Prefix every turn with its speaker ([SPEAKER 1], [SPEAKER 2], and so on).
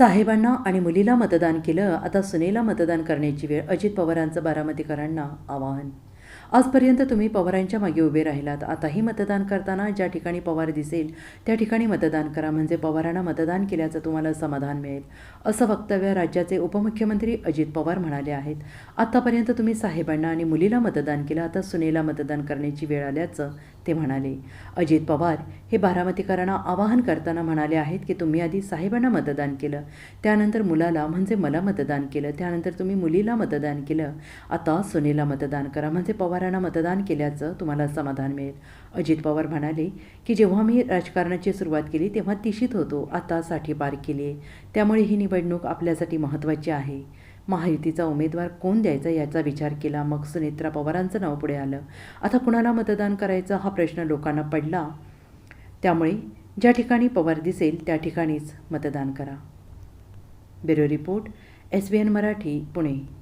[SPEAKER 1] साहेबांना आणि मुलीला मतदान केलं. आता सुनेला मतदान करण्याची वेळ. अजित पवारांचं बारामतीकरांना आवाहन आजपर्यंत तुम्ही पवारांच्या मागे उभे राहिलात. आताही मतदान करताना ज्या ठिकाणी पवार दिसेल त्या ठिकाणी मतदान करा. म्हणजे पवारांना मतदान केल्याचं तुम्हाला समाधान मिळेल. असं वक्तव्य राज्याचे उपमुख्यमंत्री अजित पवार म्हणाले आहेत. आतापर्यंत तुम्ही साहेबांना आणि मुलीला मतदान केलं आता सुनेला मतदान करण्याची वेळ आल्याचं ते म्हणाले. अजित पवार हे बारामतीकरांना आवाहन करताना म्हणाले आहेत की तुम्ही आधी साहेबांना मतदान केलं त्यानंतर मुलाला म्हणजे मला मतदान केलं त्यानंतर तुम्ही मुलीला मतदान केलं आता सुनेला मतदान करा. म्हणजे पवारांना मतदान केल्याचं तुम्हाला समाधान मिळेल. अजित पवार म्हणाले की जेव्हा मी राजकारणाची सुरुवात केली तेव्हा तिशीत होतो. आता साठी पार केली आहे त्यामुळे ही निवडणूक आपल्यासाठी महत्त्वाची आहे. महायुतीचा उमेदवार कोण द्यायचा याचा विचार केला. मग सुनेत्रा पवारांचं नाव पुढे आलं. आता कुणाला मतदान करायचं हा प्रश्न लोकांना पडला? त्यामुळे ज्या ठिकाणी पवार दिसेल त्या ठिकाणीच मतदान करा. Bureau report S B N Marathi Pune.